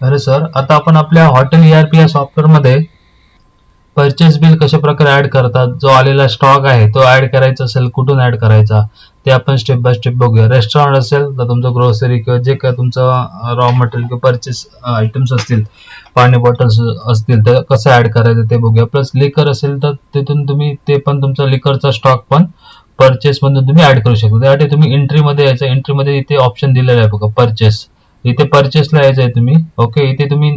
अरे सर आता आपण आपल्या हॉटेल ईआरपी या सॉफ्टवेअरमध्ये परचेस बिल कशा प्रकारे ऍड करतात? जो आलेला स्टॉक आहे तो ऍड करायचा असेल कुठून ऍड करायचा? ते आपण स्टेप बाय स्टेप बघूया. रेस्टॉरंट असेल तर तुमचं ग्रोसरी किंवा जे काय तुमचं रॉ मटेरियल किंवा परचेस आयटम्स असतील पाणी बॉटल्स असतील तर कसं ऍड करायचं ते बघूया. प्लस लिकर असेल तर तिथून तुम्ही ते पण तुमचा लिकरचा स्टॉक पण परचेस मधून तुम्ही ऍड करू शकता. त्यासाठी तुम्ही एंट्रीमध्ये यायचं एंट्रीमध्ये इथे ऑप्शन दिलेला आहे बघा परचेस इथे परचेसला यायचं आहे तुम्ही. ओके इथे तुम्ही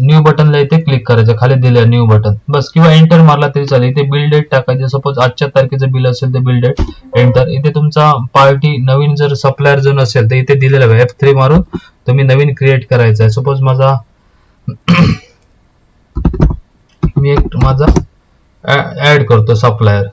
न्यू बटनला इथे क्लिक करायचं. खाली दिलं न्यू बटन बस. किंवा एंटर मारला तरी चालेल. इथे बिल डेट टाकायचं. सपोज आजच्या तारखेचं बिल असेल तर बिल डेट एंटर इथे तुमचा पार्टी नवीन जर सप्लायर जर नसेल तर इथे दिलेलं एफ थ्री मारून तुम्ही नवीन क्रिएट करायचं आहे. सपोज माझा मी एक माझा ऍड करतो सप्लायर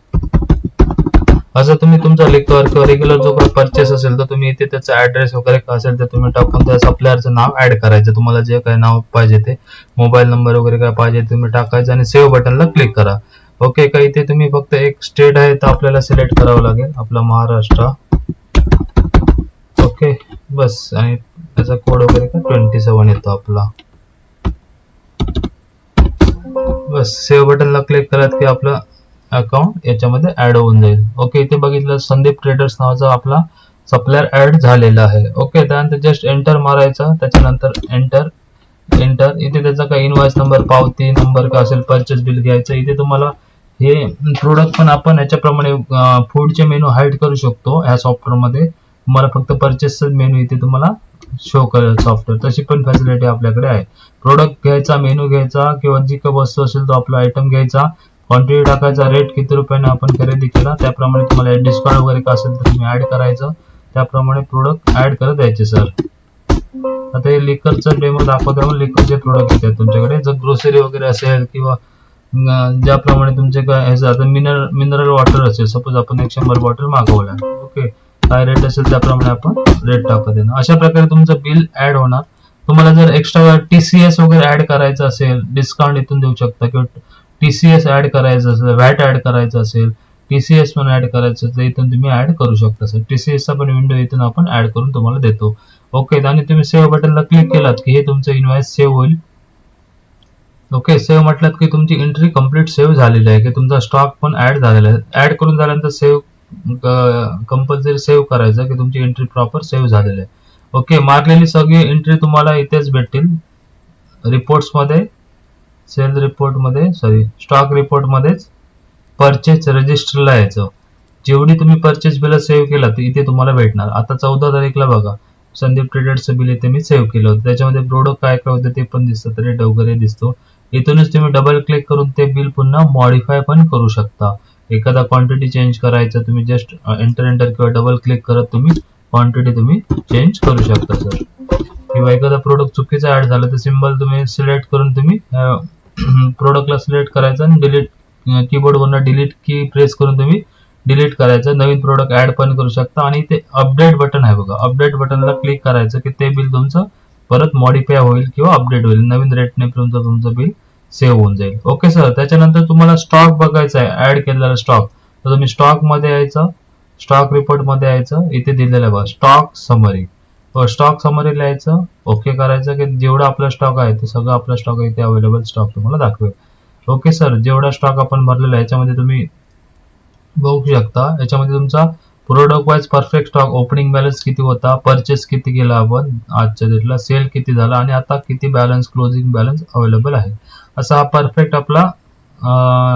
असं तुम्ही तुमचा लिकर किंवा रेग्युलर जो काही परचेस असेल तर तुम्ही इथे त्याचा ऍड्रेस वगैरे काय असेल तर तुम्ही टाकून त्या सप्लायरचं नाव ऍड करायचं. तुम्हाला जे काही नाव पाहिजे ते मोबाईल नंबर वगैरे काय पाहिजे तुम्ही टाकायचं आणि सेव्ह बटनला क्लिक करा. ओके का इथे तुम्ही फक्त एक स्टेट आहे तर आपल्याला सिलेक्ट करावं लागेल. आपला महाराष्ट्र. ओके बस. आणि त्याचा कोड वगैरे का ट्वेंटी सेवन येतो आपला. बस. सेव्ह बटनला क्लिक करत की आपलं अकाउंट याच्यामध्ये ऍड होऊन जाईल. ओके इथे बघितलं संदीप ट्रेडर्स नावाचा आपला सप्लायर ऍड झालेला आहे. ओके त्यानंतर जस्ट एंटर मारायचा. त्याच्यानंतर एंटर एंटर इथे त्याचा काही इनवॉइस नंबर पावती नंबर का असेल परचेस बिल घ्यायचं. इथे तुम्हाला हे प्रोडक्ट पण आपण याच्याप्रमाणे फूडचे मेनू हाईड करू शकतो. ह्या सॉफ्टवेअरमध्ये तुम्हाला फक्त परचेस मेनू इथे तुम्हाला शो करेल सॉफ्टवेअर तशी पण फॅसिलिटी आपल्याकडे आहे. प्रोडक्ट घ्यायचा मेनू घ्यायचा किंवा जी काही वस्तू असेल तो आपला आयटम घ्यायचा क्वांटिटी टाकायचा रेट किती रुपयाने आपण खरेदी केला त्याप्रमाणे तुम्हाला डिस्काउंट वगैरे का असेल तर तुम्ही ऍड करायचं. त्याप्रमाणे प्रोडक्ट ऍड करत यायचे सर आता हे लिकरचं डेमो दाखवतो लिकरचे प्रोडक्ट येतात तुमच्याकडे. जर ग्रोसरी वगैरे असेल किंवा ज्याप्रमाणे तुमचे काय ह्याचं आता मिनरल मिनरल वॉटर असेल. सपोज आपण एक शंभर बॉटल मागवल्या. ओके काय रेट असेल त्याप्रमाणे आपण रेट टाकत येणार अशा प्रकारे तुमचं बिल ऍड होणार. तुम्हाला जर एक्स्ट्रा टी सी एस वगैरे ऍड करायचं असेल डिस्काउंट इथून देऊ शकता किंवा टीसीएस ऍड करायचं असेल व्हॅट ऍड करायचं असेल टीसीएस पण ऍड करायचं असेल तर इथून तुम्ही ऍड करू शकता सर टी सी एसचा पण विंडो इथून आपण ऍड करून तुम्हाला देतो. ओके आणि तुम्ही सेव्ह बटनला क्लिक केलात की हे तुमचं इन्व्हॉइस सेव्ह होईल. ओके सेव्ह म्हटलं की तुमची एंट्री कंप्लीट सेव्ह झालेली आहे की तुमचा स्टॉक पण ऍड झालेला आहे. ऍड करून झाल्यानंतर सेव्ह कंपल्सरी सेव्ह करायचं की तुमची एंट्री प्रॉपर सेव्ह झालेली आहे. ओके मारलेली सगळी एंट्री तुम्हाला इथेच भेटतील रिपोर्ट्समध्ये सेल रिपोर्टमध्ये सॉरी स्टॉक रिपोर्टमध्येच परचेस रजिस्टरला यायचं. जेवढी तुम्ही परचेस बिल सेव्ह केला तर इथे तुम्हाला भेटणार. आता चौदा तारीखला बघा संदीप ट्रेडर्सचं बिल इथे मी सेव्ह केलं होतं. त्याच्यामध्ये प्रोडक्ट काय काय होतं ते पण दिसतं रेट वगैरे दिसतो. इथूनच तुम्ही डबल क्लिक करून ते बिल पुन्हा मॉडिफाय पण करू शकता. एखादा क्वांटिटी चेंज करायचं तुम्ही जस्ट एंटर एंटर किंवा डबल क्लिक करत तुम्ही क्वांटिटी तुम्ही चेंज करू शकता सर किंवा एखादा प्रोडक्ट चुकीचा ऍड झाला तर सिम्बल तुम्ही सिलेक्ट करून तुम्ही प्रोडक्टला सिलेक्ट करायचं आणि डिलीट कीबोर्ड वरनं डिलीट की प्रेस करून तुम्ही डिलीट करायचं. नवीन प्रोडक्ट ऍड पण करू शकता. आणि ते अपडेट बटन आहे बघा. अपडेट बटनला क्लिक करायचं की ते बिल तुमचं परत मॉडिफाय होईल किंवा अपडेट होईल. नवीन रेटने तुमचं तुमचं बिल सेव्ह होऊन जाईल. ओके सर त्याच्यानंतर तुम्हाला स्टॉक बघायचा आहे. ऍड केलेला स्टॉक तर तुम्ही स्टॉकमध्ये यायचं. स्टॉक रिपोर्टमध्ये यायचं. इथे दिलेलं आहे बघा. स्टॉक समरी स्टॉक समरी लिहायचं ओके करायचं की जेवढा आपला स्टॉक आहे ते सगळं आपला स्टॉक आहे ते अवेलेबल स्टॉक तुम्हाला दाखवेल. ओके सर जेवढा स्टॉक आपण भरलेला आहे याच्यामध्ये तुम्ही बघू शकता याच्यामध्ये तुमचा product wise perfect stock opening balance किती होता परचेस किती केला आपण आजच्या डेटला सेल किती झाला आणि आता किती बॅलन्स क्लोजिंग बॅलन्स अवेलेबल आहे. असा हा परफेक्ट आपला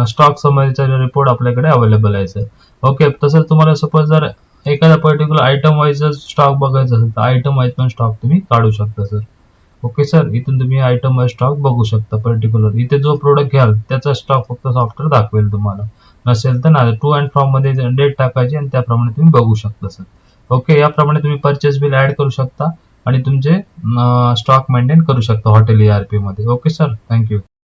स्टॉक समरीचा रिपोर्ट आपल्याकडे अवेलेबल आहे सर ओके तसंच तुम्हाला सपोज जर एखादा पर्टिक्युलर आयटम वाईज स्टॉक बघायचा असेल तर आयटम वाईज पण स्टॉक तुम्ही काढू शकता सर ओके सर इथून तुम्ही आयटम वाईज स्टॉक बघू शकता पर्टिक्युलर इथे जो प्रोडक्ट घ्याल त्याचा स्टॉक फक्त सॉफ्टवेअर दाखवेल तुम्हाला. नसेल तर ना टू अँड फ्रॉममध्ये डेट टाकायची आणि त्याप्रमाणे तुम्ही बघू शकता सर ओके याप्रमाणे तुम्ही परचेस बिल ऍड करू शकता आणि तुमचे स्टॉक मेंटेन करू शकता हॉटेल ई आरमध्ये. Okay sir thank you